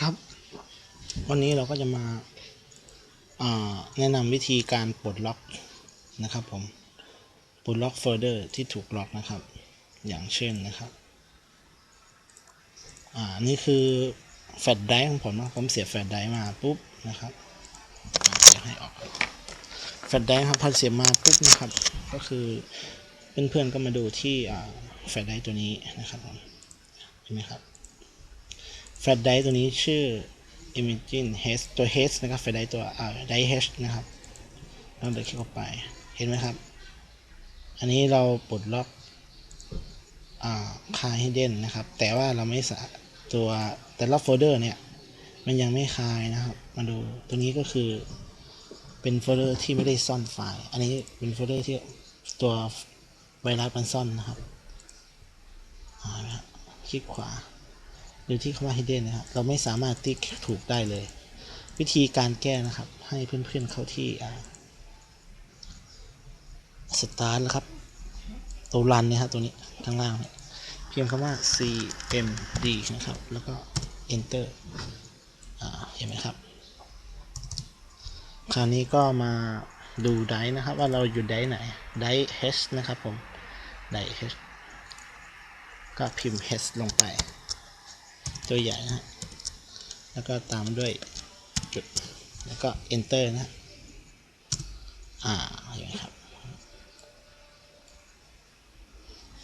ครับ วันนี้เราก็จะมาาแนะนำวิธีการปลดล็อกนะครับผมปลดล็อกโฟลเดอร์ที่ถูกล็อกนะครับ อย่างเช่นนะครับอ่านี่คือแฟลชไดรฟ์ของผมนะผมเสียแฟลชไดรฟ์มาปุ๊บนะครับเดี๋ยให้ออกแฟลชไดรฟ์ครับพอเสียมาปุ๊บนะครับ ก็คือเพื่อนๆก็มาดูที่แฟลชไดรฟ์ตัวนี้นะครับผมเห็นไหมครับ แฟลชไดร์ตัวนี้ชื่อ Imagine H ตัว H นะครับแฟลชไดร์ตัวอ่าไดร์ H นะครับเราเดินคลิกเข้าไปเห็นไหมครับ อันนี้เราปลดล็อกอ่าคายให้เด่นนะครับ แต่ว่าเราไม่สาตัวแต่ละโฟลเดอร์เนี่ยมันยังไม่คายนะครับ มาดูตัวนี้ก็คือเป็นโฟลเดอร์ที่ไม่ได้ซ่อนไฟล์ อันนี้เป็นโฟลเดอร์ที่ตัวไวรัสมันซ่อนนะครับอ่าเห็นไหมครับคลิกขวา หรือที่คำว่า hidden นะครับ เราไม่สามารถติ๊กถูกได้เลย วิธีการแก้นะครับ ให้เพื่อนๆเข้าที่สตาร์ทนะครับ ตัวรันเนี่ยครับตัวนี้ข้างล่างเนี่ยเพียงคำว่า cmd นะครับ แล้วก็ enter เห็นไหมครับ คราวนี้ก็มาดูไดนะครับ ว่าเราอยู่ไดไหนได h นะครับผมได h ก็พิมพ์ h ลงไป ตัวใหญ่นะฮะแล้วก็ตามด้วยจุด แล้วก็ enter นะฮะอ่าอย่างนี้ครับ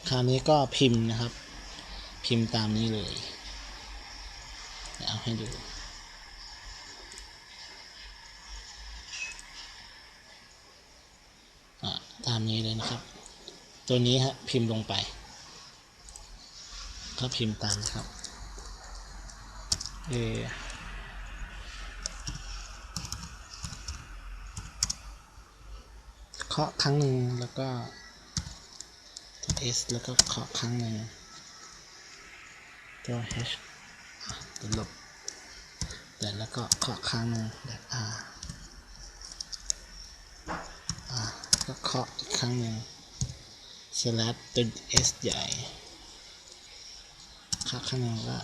คราวนี้ก็พิมพ์นะครับ พิมพ์ตามนี้เลยเดี๋ยวเอาให้ดูอ่าตามนี้เลยนะครับ ตัวนี้ฮะพิมพ์ลงไป ก็พิมพ์ตามนะครับ เอเคาะครั้งหนึ่งแล้วก็ตัว S แล้วก็เคาะครั้งหนึ่งตัว H ตัวลบแต่แล้วก็เคาะครั้งหนึ่งแบบ R อะก็เคาะอีกครั้งหนึ่ง slash ตัว S ใหญ่เคาะครั้งหนึ่งก็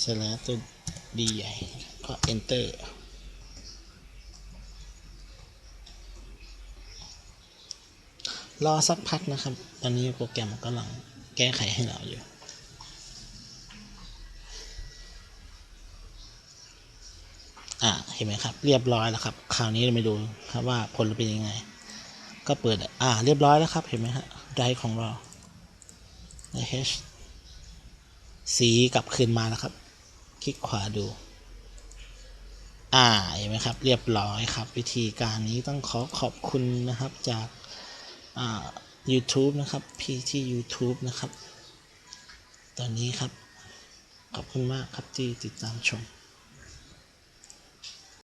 เสร็จแล้วตัว D ใหญ่ก็ enter รอสักพักนะครับ ตอนนี้โปรแกรมกำลังแก้ไขให้เราอยู่ อ่าเห็นไหมครับ เรียบร้อยแล้วครับ คราวนี้เราไปดูครับว่าผลเป็นยังไง ก็เปิด อ่า เรียบร้อยแล้วครับ เห็นไหมฮะไดของเรา H สีกลับคืนมาแล้วครับ ลิกขวาดู อ่าเห็นไหมครับ เรียบร้อยครับ วิธีการนี้ต้องขอขอบคุณนะครับจากอ่า YouTube นะครับพี่ที่ YouTube นะครับ ตอนนี้ครับ ขอบคุณมากครับที่ติดตามชม